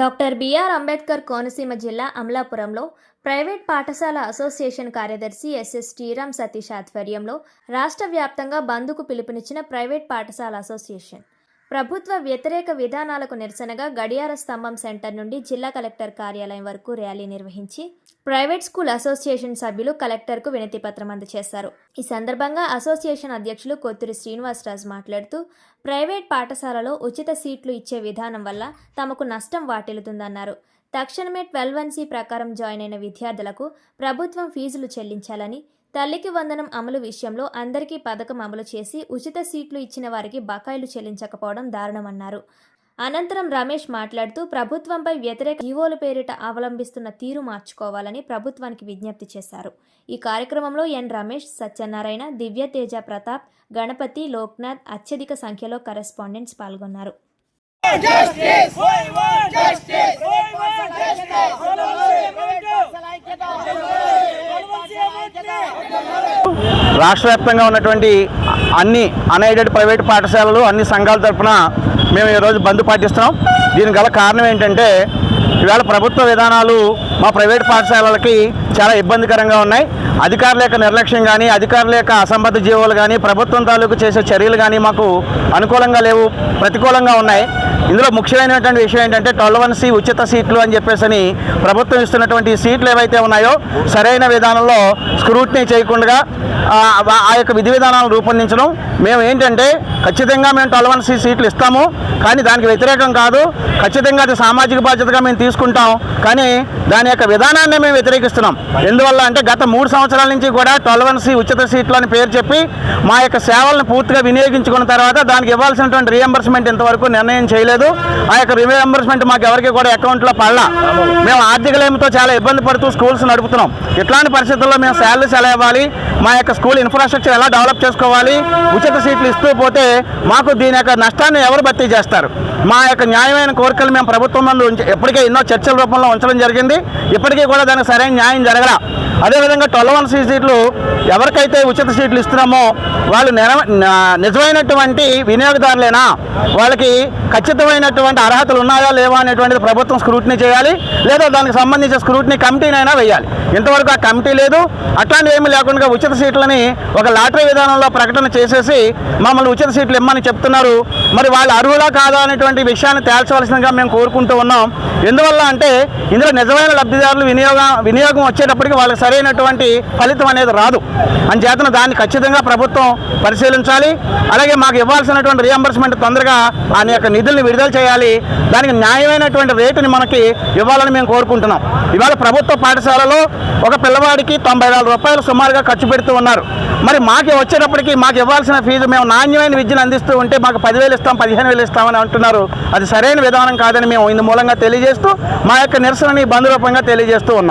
Doctor BR Ambedkar Konaseema జిల్లా అమలాపురంలో private పాఠశాల అసోసియేషన్ కార్యదర్శి ఎస్ఎస్ శ్రీరామ్ సతీష్ ఆధ్వర్యంలో రాష్ట్ర వ్యాప్తంగా బంద్కు పిలుపునిచ్చిన ప్రైవేట్ పాఠశాల అసోసియేషన్. ప్రభుత్వ వ్యతిరేక విధానాలకు నిరసనగా గడియార స్తంభం సెంటర్ నుండి జిల్లా కలెక్టర్ కార్యాలయం వరకు ర్యాలీ నిర్వహించి ప్రైవేట్ స్కూల్ అసోసియేషన్ సభ్యులు కలెక్టర్కు వినతి పత్రం అందజేశారు. ఈ సందర్భంగా అసోసియేషన్ అధ్యక్షులు కొత్తూరి శ్రీనివాసరాజు మాట్లాడుతూ ప్రైవేట్ పాఠశాలలో ఉచిత సీట్లు ఇచ్చే విధానం వల్ల తమకు నష్టం వాటిల్లుతుందన్నారు. తక్షణమే ట్వెల్వ్ వన్ సి ప్రకారం జాయిన్ అయిన విద్యార్థులకు ప్రభుత్వం ఫీజులు చెల్లించాలని తల్లికి వందనం అమలు విషయంలో అందరికీ పథకం అమలు చేసి ఉచిత సీట్లు ఇచ్చిన వారికి బకాయిలు చెల్లించకపోవడం దారుణమన్నారు. అనంతరం రమేష్ మాట్లాడుతూ ప్రభుత్వంపై వ్యతిరేక జీవోల పేరిట అవలంబిస్తున్న తీరు మార్చుకోవాలని ప్రభుత్వానికి విజ్ఞప్తి చేశారు. ఈ కార్యక్రమంలో ఎన్ రమేష్ సత్యనారాయణ దివ్య తేజ ప్రతాప్ గణపతి లోక్నాథ్ అత్యధిక సంఖ్యలో కరెస్పాండెంట్స్ పాల్గొన్నారు. రాష్ట్ర వ్యాప్తంగా ఉన్నటువంటి అన్ని అన్ఎయిడెడ్ ప్రైవేట్ పాఠశాలలు అన్ని సంఘాల తరఫున మేము ఈరోజు బంద్ పాటిస్తున్నాం. దీనికి గల కారణం ఏంటంటే ఇవాళ ప్రభుత్వ విధానాలు మా ప్రైవేట్ పాఠశాలలకి చాలా ఇబ్బందికరంగా ఉన్నాయి. అధికారుల యొక్క నిర్లక్ష్యం కానీ అధికారుల యొక్క అసంబద్ధ జీవోలు కానీ ప్రభుత్వం తాలూకు చేసే చర్యలు కానీ మాకు అనుకూలంగా లేవు ప్రతికూలంగా ఉన్నాయి. ఇందులో ముఖ్యమైనటువంటి విషయం ఏంటంటే ట్వెల్వ్ వన్ సి ఉచిత సీట్లు అని చెప్పేసి అని ప్రభుత్వం ఇస్తున్నటువంటి సీట్లు ఏవైతే ఉన్నాయో సరైన విధానంలో స్క్రూటినీ చేయకుండా ఆ ఆ యొక్క విధి విధానాలను రూపొందించడం. మేము ఏంటంటే ఖచ్చితంగా మేము ట్వెల్వ్ వన్ సి సీట్లు ఇస్తాము కానీ దానికి వ్యతిరేకం కాదు. ఖచ్చితంగా అది సామాజిక బాధ్యతగా మేము తీసుకుంటాం కానీ దాని యొక్క విధానాన్ని మేము వ్యతిరేకిస్తున్నాం. ఎందువల్ల అంటే గత మూడు సంవత్సరాల నుంచి కూడా ట్వెల్వ్ సి ఉచిత సీట్లు అని పేరు చెప్పి మా యొక్క సేవలను పూర్తిగా వినియోగించుకున్న తర్వాత దానికి ఇవ్వాల్సినటువంటి రీఎంబర్స్మెంట్ ఇంతవరకు నిర్ణయం చేయలేదు. ఆ యొక్క రీఎంబర్స్మెంట్ మాకు ఎవరికి కూడా అకౌంట్లో పడలా. మేము ఆర్థిక లేమితో చాలా ఇబ్బంది పడుతూ స్కూల్స్ నడుపుతున్నాం. ఇట్లాంటి పరిస్థితుల్లో మేము శాలరీస్ ఎలా ఇవ్వాలి? మా యొక్క స్కూల్ ఇన్ఫ్రాస్ట్రక్చర్ ఎలా డెవలప్ చేసుకోవాలి? ఉచిత సీట్లు ఇస్తూ పోతే మాకు దీని యొక్క నష్టాన్ని ఎవరు భర్తీ చేస్తారు? మా యొక్క న్యాయమైన కోరికలు మేము ప్రభుత్వం ముందు ఎప్పటికే ఎన్నో చర్చల రూపంలో ఉంచడం జరిగింది. ఇప్పటికీ కూడా దానికి సరైన న్యాయం జరగల. అదేవిధంగా ట్వెల్వ్ వన్ సీ సీట్లు ఎవరికైతే ఉచిత సీట్లు ఇస్తున్నామో వాళ్ళు నిర- నిజమైనటువంటి వినియోగదారులేనా? వాళ్ళకి ఖచ్చితమైనటువంటి అర్హతలు ఉన్నాయా లేవా అనేటువంటిది ప్రభుత్వం స్క్రూటినీ చేయాలి. లేదా దానికి సంబంధించిన స్క్రూటినీ కమిటీనైనా వేయాలి. ఇంతవరకు ఆ కమిటీ లేదు. అట్లాంటివి ఏమీ లేకుండా ఉచిత సీట్లని ఒక లాటరీ విధానంలో ప్రకటన చేసేసి మమ్మల్ని ఉచిత సీట్లు ఇమ్మని చెప్తున్నారు. మరి వాళ్ళు అర్హులా కాదా అనేటువంటి విషయాన్ని తేల్చవలసిందిగా మేము కోరుకుంటూ ఉన్నాం. ఎందువల్ల అంటే ఇందులో నిజమైన లబ్ధిదారులు వినియోగం వినియోగం వచ్చేటప్పటికి వాళ్ళకి సరైనటువంటి ఫలితం అనేది రాదు. అంచేతన దాన్ని ఖచ్చితంగా ప్రభుత్వం పరిశీలించాలి. అలాగే మాకు ఇవ్వాల్సినటువంటి రియంబర్స్మెంట్ తొందరగా ఆ యొక్క నిధుల్ని విడుదల చేయాలి. దానికి న్యాయమైనటువంటి రేటుని మనకి ఇవ్వాలని మేము కోరుకుంటున్నాం. ఇవాళ ప్రభుత్వ పాఠశాలలో ఒక పిల్లవాడికి తొంభై వేల రూపాయలు సుమారుగా ఖర్చు పెడుతూ ఉన్నారు. మరి మాకు వచ్చేటప్పటికి మాకు ఇవ్వాల్సిన ఫీజు మేము నాణ్యమైన విద్యను అందిస్తూ ఉంటే మాకు పదివేలు ఇస్తాం పదిహేను వేలు ఇస్తామని అంటున్నారు. అది సరైన విధానం కాదని మేము ఇందు మూలంగా తెలియజేస్తూ మా యొక్క నిరసనని బంధు రూపంగా తెలియజేస్తూ ఉన్నాం.